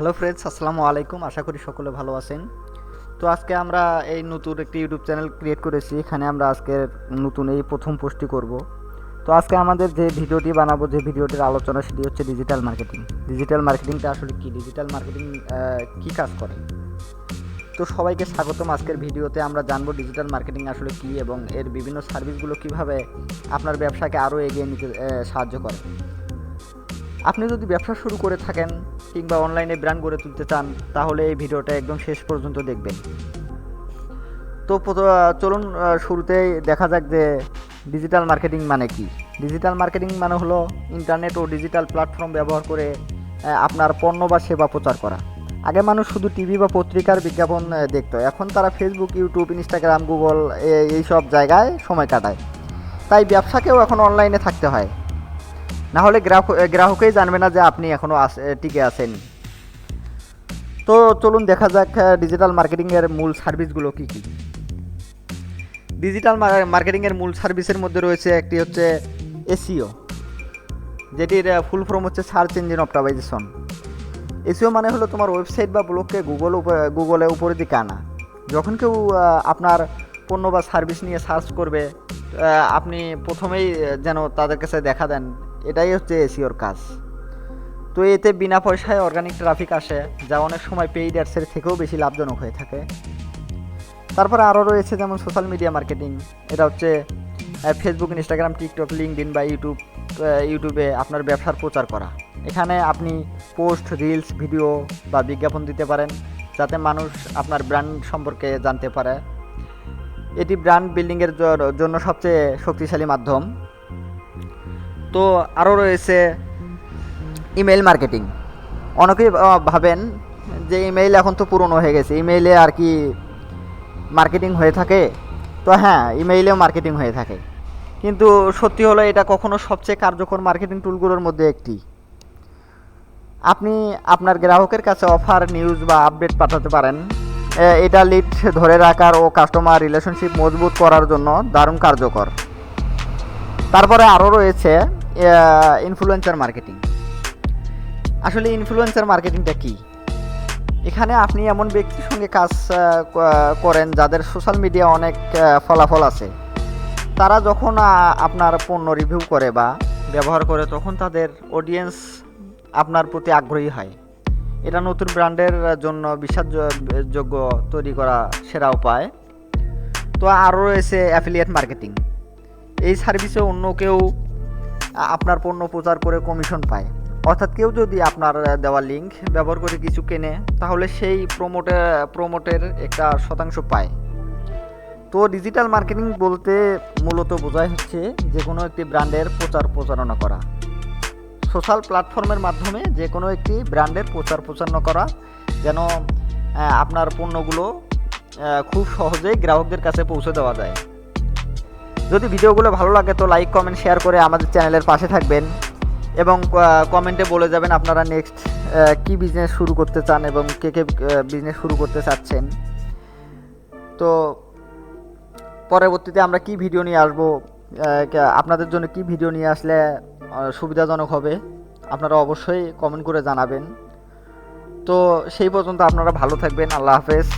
Hello friends আসসালামু আলাইকুম। আশা করি সকলে ভালো আছেন। তো আজকে আমরা এই নতুন একটি ইউটিউব চ্যানেল ক্রিয়েট করেছি। এখানে আমরা আজকে নতুন এই প্রথম পোস্টটি করব। তো আজকে আমাদের যে ভিডিওটি বানাবো, যে ভিডিওটির আলোচনা, সেটি হচ্ছে ডিজিটাল মার্কেটিং ডিজিটাল মার্কেটিংটা আসলে কি? ডিজিটাল মার্কেটিং কি কাজ করে? তো সবাইকে স্বাগতম। আজকের ভিডিওতে আমরা জানব ডিজিটাল মার্কেটিং আসলে কি এবং এর বিভিন্ন সার্ভিসগুলো কীভাবে আপনার ব্যবসাকে আরও এগিয়ে নিতে সাহায্য করে। আপনি যদি ব্যবসা শুরু করে থাকেন কিংবা অনলাইনে ব্র্যান্ড গড়ে তুলতে চান, তাহলে এই ভিডিওটা একদম শেষ পর্যন্ত দেখবেন। তো চলুন শুরুতেই দেখা যাক যে ডিজিটাল মার্কেটিং মানে কি। ডিজিটাল মার্কেটিং মানে হলো ইন্টারনেট ও ডিজিটাল প্ল্যাটফর্ম ব্যবহার করে আপনার পণ্য বা সেবা প্রচার করা। আগে মানুষ শুধু টিভি বা পত্রিকার বিজ্ঞাপন দেখতো। এখন তারা ফেসবুক ইউটিউব ইনস্টাগ্রাম গুগল এই সব জায়গায় সময় কাটায়। তাই ব্যবসাকেও এখন অনলাইনে থাকতে হয়। না হলে গ্রাহক গ্রাহকেই জানবে না যে আপনি এখনও টিকে আছেন। তো চলুন দেখা যাক ডিজিটাল মার্কেটিংয়ের মূল সার্ভিসগুলো কী কী। ডিজিটাল মার্কেটিংয়ের মূল সার্ভিসের মধ্যে রয়েছে একটি হচ্ছে এসিও যেটির ফুল ফর্ম হচ্ছে সার্চ ইঞ্জিন অপটামাইজেশন এসিও মানে হলো তোমার ওয়েবসাইট বা ব্লগকে গুগল গুগলে উপরে দিকে আনা। যখন কেউ আপনার পণ্য বা সার্ভিস নিয়ে সার্চ করবে আপনি প্রথমেই যেন তাদের কাছে দেখা দেন এটাই হচ্ছে এসিওর কাজ। তো এতে বিনা পয়সায় অর্গানিক ট্রাফিক আসে, যা অনেক সময় পেইড অ্যাডসের থেকেও বেশি লাভজনক হয়ে থাকে। তারপরে আরও রয়েছে যেমন সোশ্যাল মিডিয়া মার্কেটিং এটা হচ্ছে ফেসবুক ইনস্টাগ্রাম টিকটক লিঙ্কডিন বা ইউটিউব ইউটিউবে আপনার ব্যবসার প্রচার করা। এখানে আপনি পোস্ট রিলস ভিডিও বা বিজ্ঞাপন দিতে পারেন, যাতে মানুষ আপনার ব্র্যান্ড সম্পর্কে জানতে পারে। এটি ব্র্যান্ড বিল্ডিংয়ের জন্য সবচেয়ে শক্তিশালী মাধ্যম। তো আরও রয়েছে ইমেল মার্কেটিং অনেকেই ভাবেন যে ইমেইল এখন তো পুরনো হয়ে গেছে। ইমেইলে আর কি মার্কেটিং হয়ে থাকে। তো হ্যাঁ ইমেইলেও মার্কেটিং হয়ে থাকে। কিন্তু সত্যি হলো এটা কখনো সবচেয়ে কার্যকর মার্কেটিং টুলগুলোর মধ্যে একটি। আপনি আপনার গ্রাহকের কাছে অফার নিউজ বা আপডেট পাঠাতে পারেন। এটা লিড ধরে রাখার ও কাস্টমার রিলেশনশিপ মজবুত করার জন্য দারুণ কার্যকর। তারপরে আরও রয়েছে ইনফ্লুয়েন্সার মার্কেটিং আসলে ইনফ্লুয়েন্সার মার্কেটিংটা কি? এখানে আপনি এমন ব্যক্তির সঙ্গে কাজ করেন যাদের সোশ্যাল মিডিয়া অনেক ফলাফল আছে। তারা যখন আপনার পণ্য রিভিউ করে বা ব্যবহার করে, তখন তাদের অডিয়েন্স আপনার প্রতি আগ্রহী হয়। এটা নতুন ব্র্যান্ডের জন্য বিশ্বাসযোগ্য তৈরি করা সেরা উপায়। তো আরও রয়েছে অ্যাফিলিয়েট মার্কেটিং এই সার্ভিসে অন্য কেউ আপনার পণ্য প্রচার করে কমিশন পায়। অর্থাৎ কেউ যদি আপনার দেওয়া লিঙ্ক ব্যবহার করে কিছু কেনে, তাহলে সেই প্রমোটে প্রমোটের একটা শতাংশ পায়। তো ডিজিটাল মার্কেটিং বলতে মূলত বোঝায় হচ্ছে যে কোনো একটি ব্র্যান্ডের প্রচার প্রচারণা করা। সোশ্যাল প্ল্যাটফর্মের মাধ্যমে যে কোনো একটি ব্র্যান্ডের প্রচার প্রচারণা করা, যেন আপনার পণ্যগুলো খুব সহজেই গ্রাহকদের কাছে পৌঁছে দেওয়া যায়। যদি ভিডিওগুলো ভালো লাগে তো লাইক কমেন্ট শেয়ার করে আমাদের চ্যানেলের পাশে থাকবেন। এবং কমেন্টে বলে যাবেন আপনারা নেক্সট কি বিজনেস শুরু করতে চান এবং কে কে বিজনেস শুরু করতে চাচ্ছেন। তো পরবর্তীতে আমরা কি ভিডিও নিয়ে আসব? আপনাদের জন্য কি ভিডিও নিয়ে আসলে সুবিধাজনক হবে? আপনারা অবশ্যই কমেন্ট করে জানাবেন। তো সেই পর্যন্ত আপনারা ভালো থাকবেন। আল্লাহ হাফেজ।